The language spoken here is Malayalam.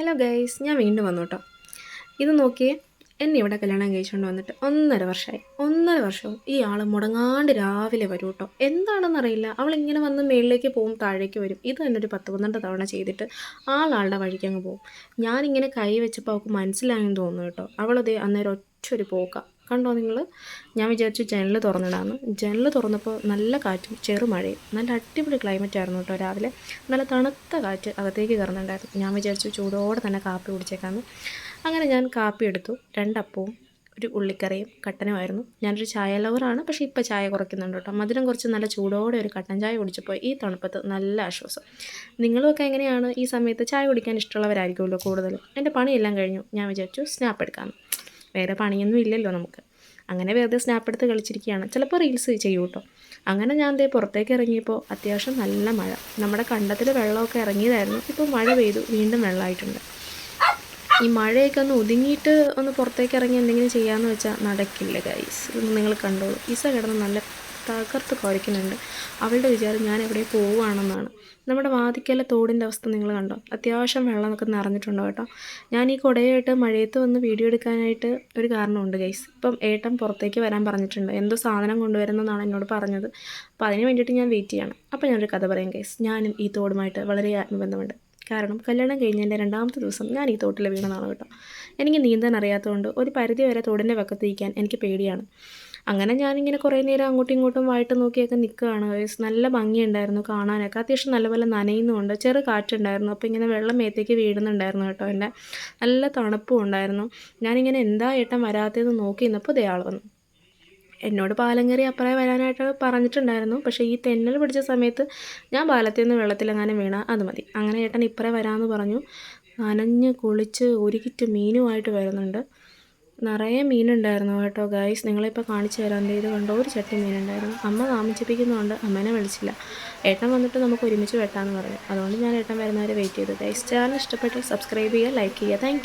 ഹലോ ഗൈസ് ഞാൻ വീണ്ടും വന്നു കേട്ടോ ഇത് നോക്കിയേ എന്നെ ഇവിടെ കല്യാണം കഴിച്ചുകൊണ്ട് വന്നിട്ട് ഒന്നര വർഷമായി ഒന്നര വർഷവും ഈ ആൾ മുടങ്ങാണ്ട് രാവിലെ വരും കേട്ടോ എന്താണെന്നറിയില്ല. അവൾ ഇങ്ങനെ വന്ന് മേളിലേക്ക് പോകും താഴേക്ക് വരും. ഇത് തന്നെ ഒരു പത്ത് പന്ത്രണ്ട് തവണ ചെയ്തിട്ട് ആളാളുടെ വഴിക്ക് അങ്ങ് പോകും ഞാനിങ്ങനെ കൈ വെച്ചപ്പോൾ അവൾക്ക് മനസ്സിലായെന്ന് തോന്നുന്നു കേട്ടോ. അവളത് അന്നേരം ഒറ്റ ഒരു പോക്ക. കണ്ടോ നിങ്ങൾ ഞാൻ വിചാരിച്ചു ജനൽ തുറന്നിടാമെന്ന് ജനൽ തുറന്നപ്പോൾ നല്ല കാറ്റും ചെറുമഴയും നല്ല അടിപൊളി ക്ലൈമറ്റ് ആയിരുന്നു കേട്ടോ രാവിലെ. നല്ല തണുത്ത കാറ്റ് അകത്തേക്ക് കയറുന്നുണ്ടായിരുന്നു. ഞാൻ വിചാരിച്ചു ചൂടോടെ തന്നെ കാപ്പി കുടിച്ചേക്കാമെന്ന് അങ്ങനെ ഞാൻ കാപ്പി എടുത്തു. രണ്ടപ്പവും ഒരു ഉള്ളിക്കറിയും കട്ടനുമായിരുന്നു. ഞാനൊരു ചായ ലവറാണ് പക്ഷേ ഇപ്പോൾ ചായ കുറയ്ക്കുന്നുണ്ട് കേട്ടോ മധുരം കുറച്ച് നല്ല ചൂടോടെ ഒരു കട്ടൻ ചായ കുടിച്ചപ്പോൾ ഈ തണുപ്പത്ത് നല്ല ആശ്വാസം. നിങ്ങളുമൊക്കെ എങ്ങനെയാണ് ഈ സമയത്ത് ചായ കുടിക്കാൻ ഇഷ്ടമുള്ളവരായിരിക്കുമല്ലോ കൂടുതലും? എന്റെ പണിയെല്ലാം കഴിഞ്ഞു. ഞാൻ വിചാരിച്ചു സ്നാപ്പ് എടുക്കാമെന്ന് വേറെ പണിയൊന്നും ഇല്ലല്ലോ നമുക്ക്. അങ്ങനെ വെറുതെ സ്നാപ്പ് എടുത്ത് കളിച്ചിരിക്കുകയാണ്. ചിലപ്പോൾ റീൽസ് ചെയ്യും കേട്ടോ അങ്ങനെ ഞാൻ ദേ പുറത്തേക്ക് ഇറങ്ങിയപ്പോൾ അത്യാവശ്യം നല്ല മഴ. നമ്മുടെ കണ്ടത്തിൽ വെള്ളമൊക്കെ ഇറങ്ങിയതായിരുന്നു. ഇപ്പോൾ മഴ പെയ്തു. വീണ്ടും വെള്ളമായിട്ടുണ്ട്. ഈ മഴയൊക്കെ ഒന്ന് ഒതുങ്ങിയിട്ട് ഒന്ന് പുറത്തേക്ക് ഇറങ്ങി എന്തെങ്കിലും ചെയ്യാമെന്ന് വെച്ചാൽ നടക്കില്ല ഗൈസ് ഇതൊന്നും നിങ്ങൾ കണ്ടോളൂ. ഈസ കിടന്ന് നല്ല തകർത്ത് കുരയ്ക്കുന്നുണ്ട് അവളുടെ വിചാരം ഞാൻ എവിടെ പോവുകയാണെന്നാണ്. നമ്മുടെ വാതിക്കല തോടിന്റെ അവസ്ഥ നിങ്ങൾ കണ്ടോ? അത്യാവശ്യം വെള്ളമൊക്കെ നിറഞ്ഞിട്ടുണ്ടോ കേട്ടോ? ഞാൻ ഈ കുടയായിട്ട് മഴയത്ത് വന്ന് വീഡിയോ എടുക്കാനായിട്ട് ഒരു കാരണമുണ്ട് ഗൈസ് ഇപ്പം ഏട്ടൻ പുറത്തേക്ക് വരാൻ പറഞ്ഞിട്ടുണ്ട്. എന്തോ സാധനം കൊണ്ടുവരുന്നതാണ് എന്നോട് പറഞ്ഞത്. അപ്പോൾ അതിന് വേണ്ടിയിട്ട് ഞാൻ വെയിറ്റ് ചെയ്യണം. അപ്പോൾ ഞാനൊരു കഥ പറയാം ഗൈസ് ഞാനും ഈ തോടുമായിട്ട് വളരെ ആത്മബന്ധമുണ്ട്. കാരണം കല്യാണം കഴിഞ്ഞതിന്റെ രണ്ടാമത്തെ ദിവസം ഞാൻ ഈ തോട്ടിൽ വീണതാണ് കേട്ടോ. എനിക്ക് നീന്താൻ അറിയാത്തതുകൊണ്ട് ഒരു പരിധി വരെ തോടിന്റെ ഇരിക്കാൻ എനിക്ക് പേടിയാണ്. അങ്ങനെ ഞാനിങ്ങനെ കുറേ നേരം അങ്ങോട്ടും ഇങ്ങോട്ടും വായിട്ട് നോക്കിയൊക്കെ നിൽക്കുകയാണ് നല്ല ഭംഗിയുണ്ടായിരുന്നു കാണാനൊക്കെ. അത്യാവശ്യം നല്ലപോലെ നനയുന്നുമുണ്ട്. ചെറു കാറ്റുണ്ടായിരുന്നു. അപ്പോൾ ഇങ്ങനെ വെള്ളം മേത്തേക്ക് വീഴുന്നുണ്ടായിരുന്നു കേട്ടോ എന്റെ. നല്ല തണുപ്പും ഉണ്ടായിരുന്നു. ഞാനിങ്ങനെ എന്താ ഏട്ടൻ വരാത്തതെന്ന് നോക്കി നിന്നപ്പോൾ ദയാൾ വന്നു. എന്നോട് പാലം കയറി അപ്പുറേ വരാനായിട്ട് പറഞ്ഞിട്ടുണ്ടായിരുന്നു. പക്ഷേ ഈ തെന്നൽ പിടിച്ച സമയത്ത് ഞാൻ പാലത്തിൽ നിന്ന് വെള്ളത്തിലെങ്ങാനും വീണ അത് മതി. അങ്ങനെ ഏട്ടൻ ഇപ്പറേ വരാമെന്ന് പറഞ്ഞു. നനഞ്ഞ് കുളിച്ച് ഒരു കിറ്റ് മീനുമായിട്ട് വരുന്നുണ്ട്. നിറയെ മീനുണ്ടായിരുന്നു കേട്ടോ ഗൈസ് നിങ്ങളിപ്പോൾ കാണിച്ചു തരാൻ ഇത് കണ്ടോ? ഒരു ചട്ടി മീനുണ്ടായിരുന്നു. അമ്മ താമസിപ്പിക്കുന്നതുകൊണ്ട് അമ്മേനെ വിളിച്ചില്ല. ഏട്ടൻ വന്നിട്ട് നമുക്ക് ഒരുമിച്ച് വെട്ടാമെന്ന് പറഞ്ഞു. അതുകൊണ്ട് ഞാൻ ഏട്ടൻ വരുന്നവരെ വെയിറ്റ് ചെയ്തു ഗൈസ് ചാനൽ ഇഷ്ടപ്പെട്ടാൽ സബ്സ്ക്രൈബ് ചെയ്യുക ലൈക്ക് ചെയ്യുക. താങ്ക്